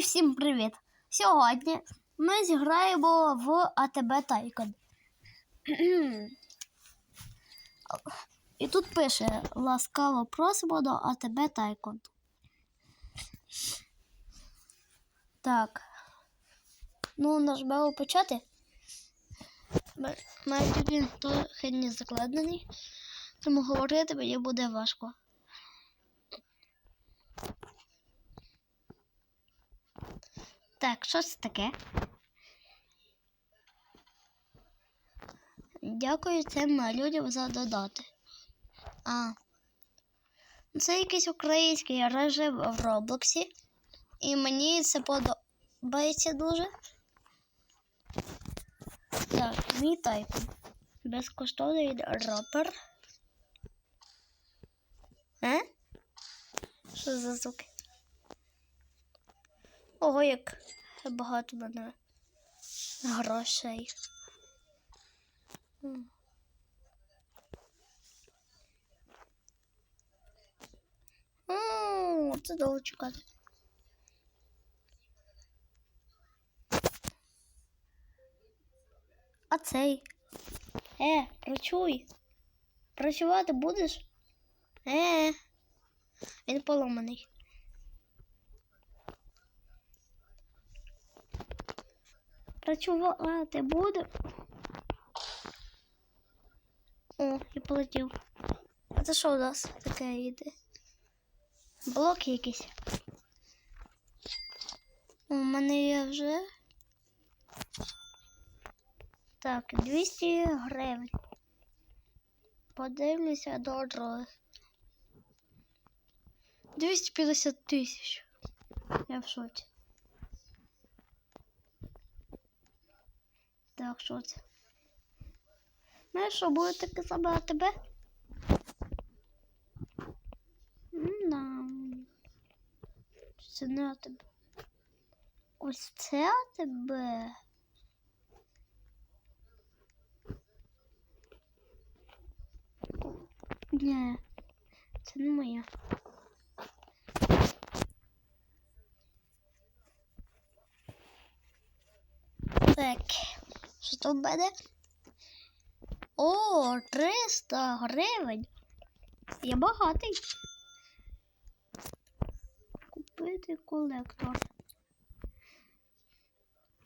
всім привіт! Сьогодні ми зіграємо в АТБ Тайкон. І тут пише ласкаво просимо до АТБ Тайкон. Так. Ну, нажмемо почати. Має він трохи не закладений, тому говорити мені буде важко. Так, що це таке? Дякую цим людям за додати. А. Це якийсь український режим в Роблоксі. І мені це подобається дуже. Так, мій тайкон. Безкоштовний ропер. Е? Що за звуки? Ого, як багато мене грошей. М. О, це довго чекати. А цей? Е, працюй. Працювати будеш? Е, він поломаний. Працювати буде. О, і полетів. А це що у нас таке йде? Блок якийсь. У мене є вже. Так, 200 гривень. Подивлюся до других. 250 тисяч. Я в шоці. Так, що це? Ну що, буде таке а тебе? Да. Це не тебе. Ось це тебе. Ні, це не моє. Так, що в мене? О, 300 гривень. Я багатий. Купити колектор.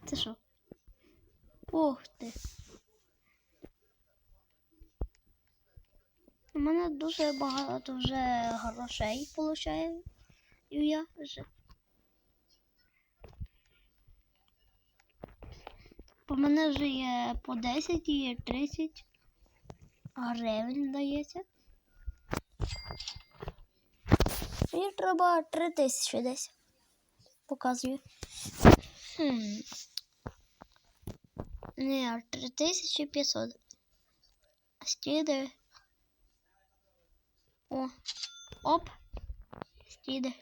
Це що? Ух ти. У мене дуже багато вже грошей получаю. І я вже. По мене вже є по 10 і 30 гривень дається. Мені треба 3 тисячі десь. Показую. Хм. Ні, 3500. Стіди. О. Оп. Стіди.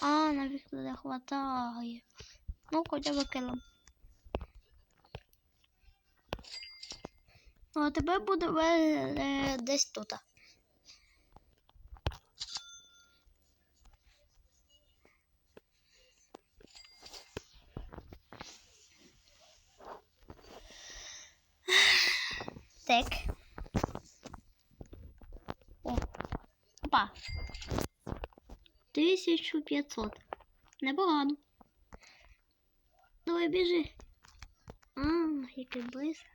А, навіть не хватає. Ну, хоча б килим. Ну, а тебе буде е, десь тут. Так. О. Опа. 1500. Непогано. Давай біжи. А, який быстро.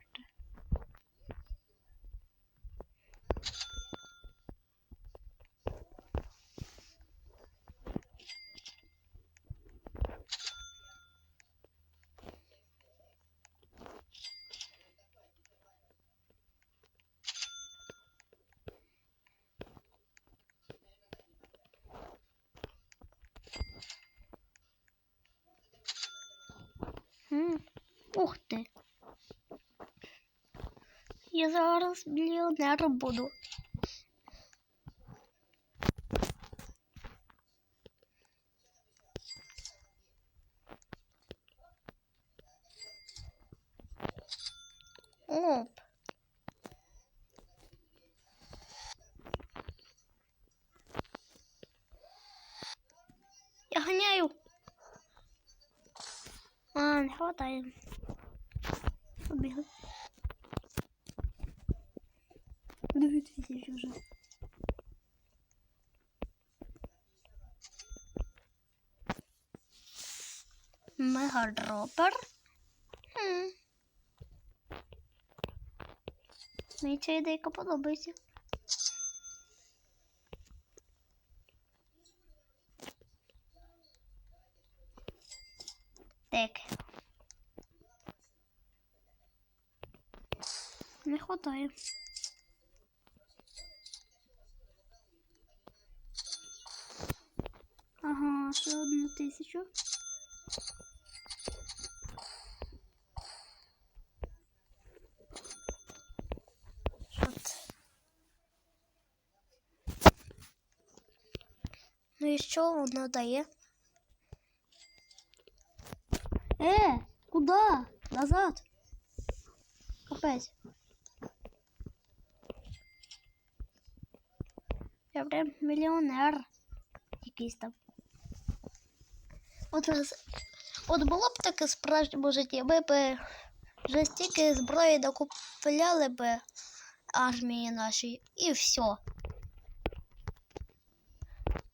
М, Ух ти. Я зараз мільйонером буду. Оп. Я ганяю. А, не хватає. Побігли. Дев'ять тисяч вже. Мегадропер. Хм. Мені ця ідейка подобається. Так. Не хватає. Ага, ще одну тисячу. Що це? Ну і що воно дає? Е, куда? Назад. Капець. Я прям мільйонер. Якийсь там. От, нас от було б таке справжньому житті, ми б вже стільки зброї докупляли б армії нашій і все.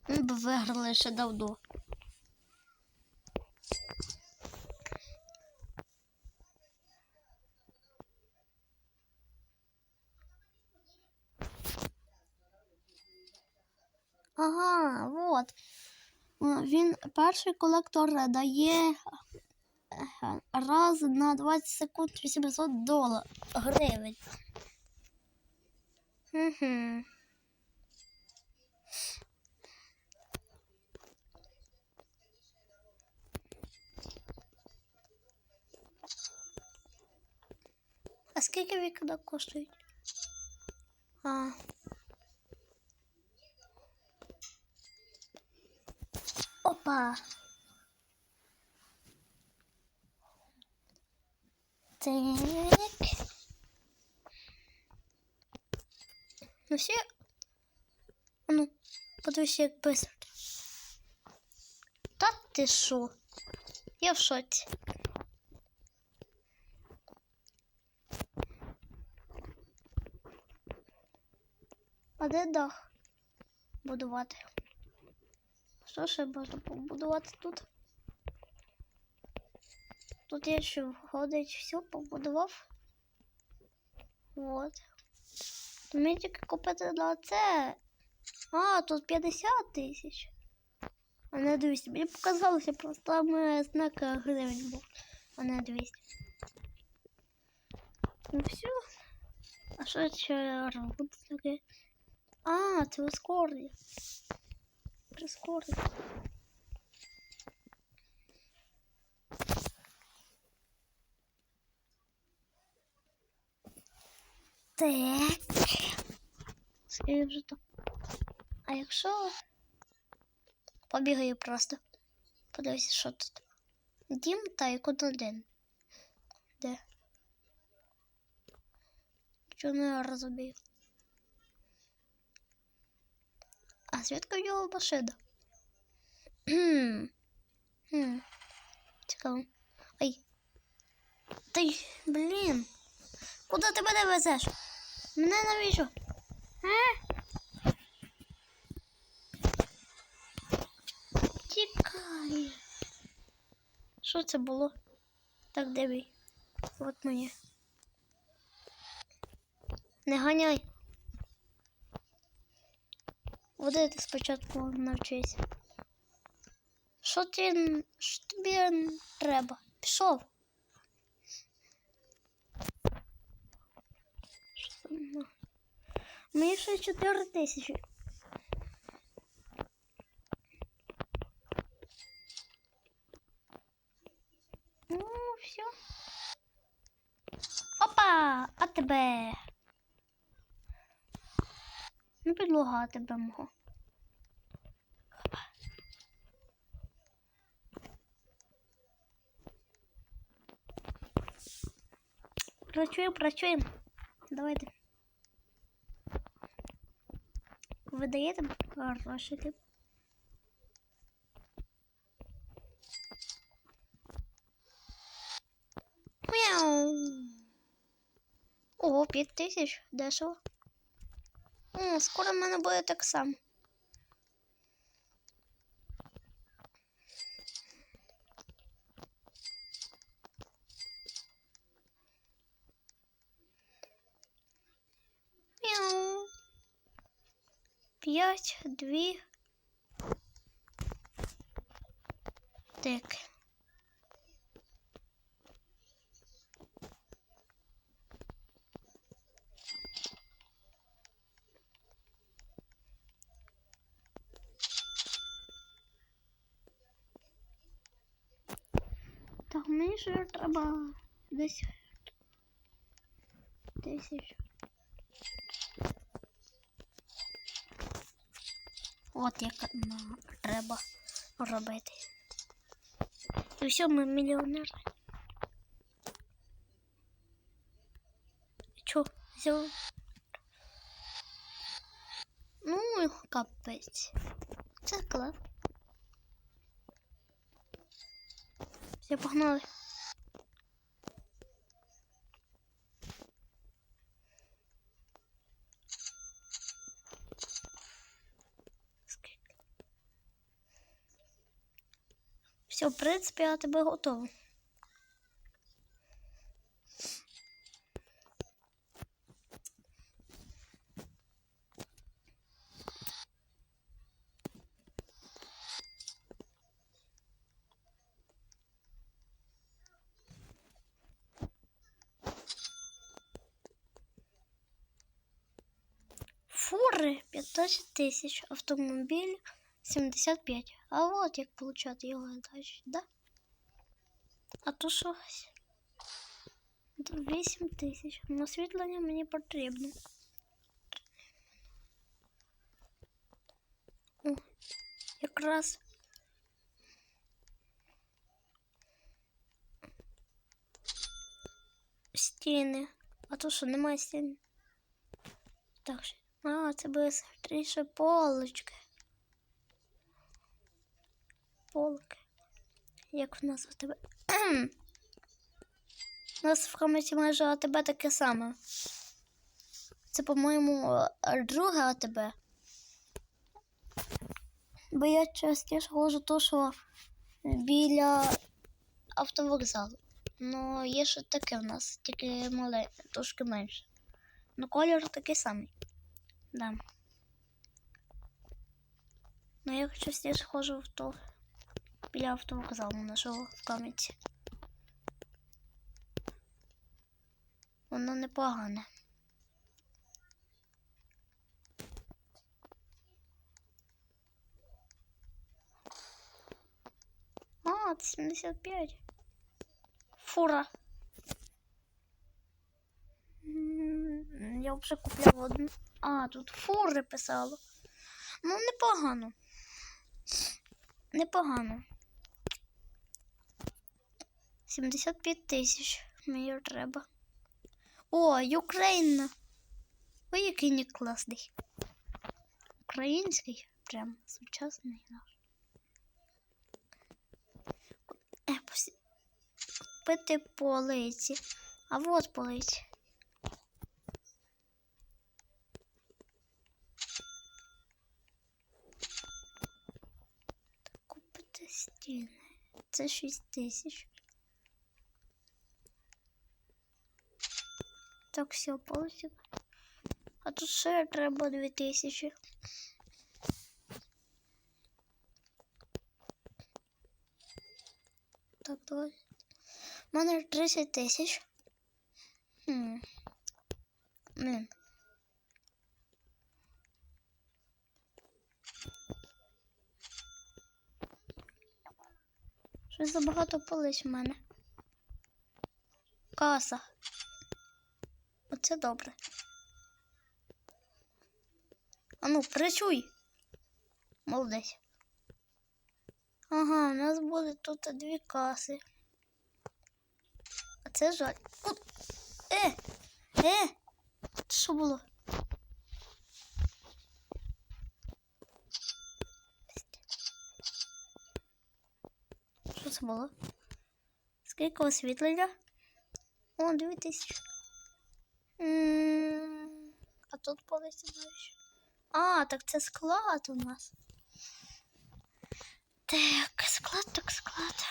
Ми б виграли ще давно. Ага, вот. Е, Він перший колектор дає е, раз на 20 секунд 800 доларів гривень. А скільки вікна коштують? А. Опа. Так. Ну все. Ну, подивись, як быстро. Та що? Я в шоці. А де дах будувати? Що ще можна побудувати тут? Тут я ще входить все побудував. То мені тільки купити на це. А, тут 50 тисяч. А не 200. Мені показалося, просто там е, знак гривень був, а не 200. Ну все. А що ще робити таке? А, це ускорення. Прискорення. Так. Скільки вже там? А якщо побігаю просто. Подивися, що тут. Дім та ікон один. Де? Чого не розумію? А звідки в нього машина? Хм. Цікаво. Ай. Й, блін. Куди ти мене везеш? Мене навіщо? А? Тікай. Що це було? Так, мій? От моє. Не ганяй. Водити спочатку навчись. Що ти що тобі треба? Пішов. Що там? ну? Мені ще 4 тисячі. Ну, все. Опа! А тебе. Ну, тебе мого. Працюємо, працюємо. Давайте. видаєте даєте грошики? Мяу. Ого, п'ять тисяч, дешево. О, скоро в мене буде так само. П'ять, дві. Так. Мені ще треба десь тисяч. От як на- треба робити. І все, ми мільйонери. Чо, взяв? Ну, капець. Це клас. Все, погнали. Все, в принципі, я тебе готова. Фури 15 тисяч, автомобіль 75. А от як получати його далі, да? А то щось. 8 тисяч. На освітлення мені потрібно. О, якраз. Стіни. А то що немає стін. Так, ще- А, це буде скоріше полочки. Полки. Як в нас у тебе? У нас в каметі майже АТБ таке саме. Це, по-моєму, друге АТБ. Бо я частіше ходжу то, що біля автовокзалу. Ну, є ще таке в нас, тільки мале, трошки менше. Ну, колір такий самий. Да. Ну, я частіше ходжу в то біля автовокзалу нашого в кам'янці. Воно непогане. А, це 75. Фура. Я вже купляв одну. А, тут фури писало. Ну, непогано. Непогано. 75 тисяч мені треба. О, Україна. Ой, який не класний. Український, прям сучасний наш. Е, Купити полиці. А вот полиці. Купити стіни. Це 6 тисяч. Так, все, полосик. А тут ще треба 2000. Так, давай. У мене 30 тисяч. Хм. Блін. Щось забагато полись в мене. Каса. Оце добре. А ну, працюй. Молодець. Ага, у нас буде тут дві каси. А це жаль. Е! Е! Що було? Що? Скільки освітлення? О, 2000. М, А тут полиці навіщо? А, так це склад у нас. Так, склад, так склад.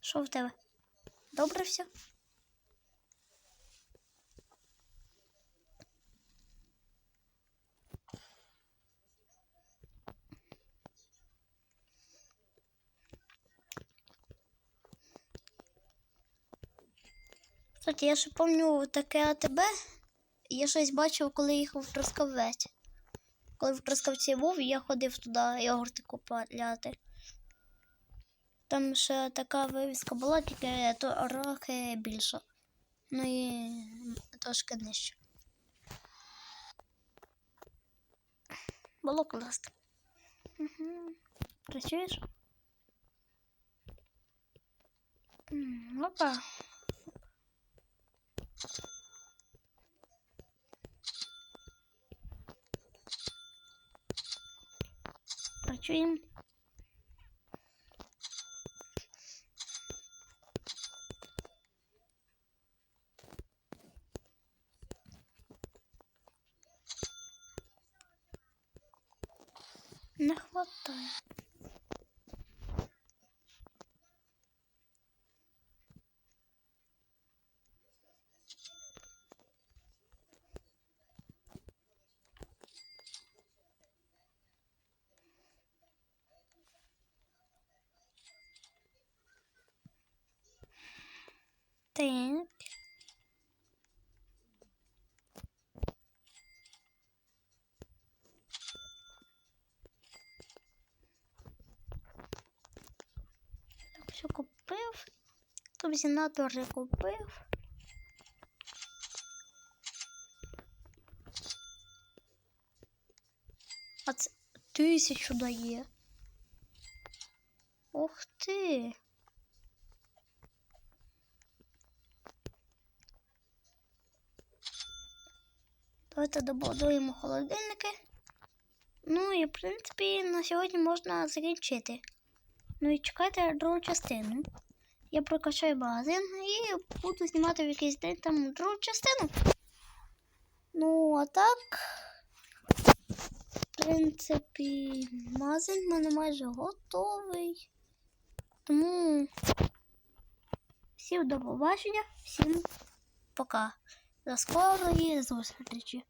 Що в тебе? Добре все? Кстати, я ще пам'ятаю таке АТБ. Я щось бачив, коли їхав в Трускавець. Коли в Трускавці був, я ходив туди йогурти купляти. Там ще така вивіска була, тільки трохи більша. Ну і трошки нижче. Було класно. Угу. Працюєш? Опа. Працюємо. Не хватає. Так. Все купив. Комбінатор я купив. А це дає. Ух ти. Давайте добудуємо холодильники. Ну і в принципі на сьогодні можна закінчити. Ну і чекайте другу частину. Я прокачаю магазин і буду знімати в якийсь день там другу частину. Ну, а так, в принципі, магазин в мене майже готовий. Тому всім до побачення, всім пока. До скорої зустрічі.